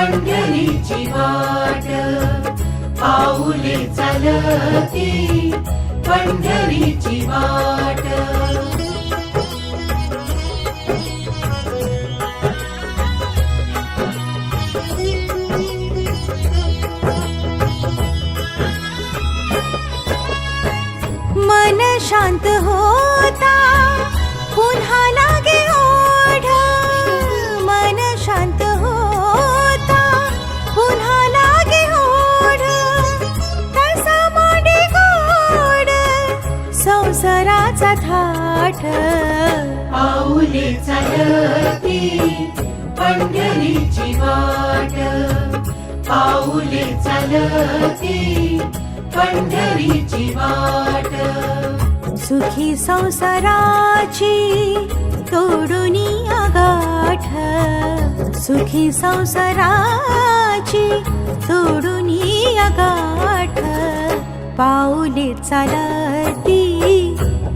पंढरीची वाट. पाऊले चालती पंढरीची वाट. मन शांत होता. पुन्हा थाट पाऊले चालती पंढरीची वाट. पाऊले चालती पंढरीची वाट. सुखी संसाराची तोडून गाठ सुखी संसाराची तोडून गाठ पाऊले चालती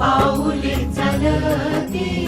पाऊले चालती.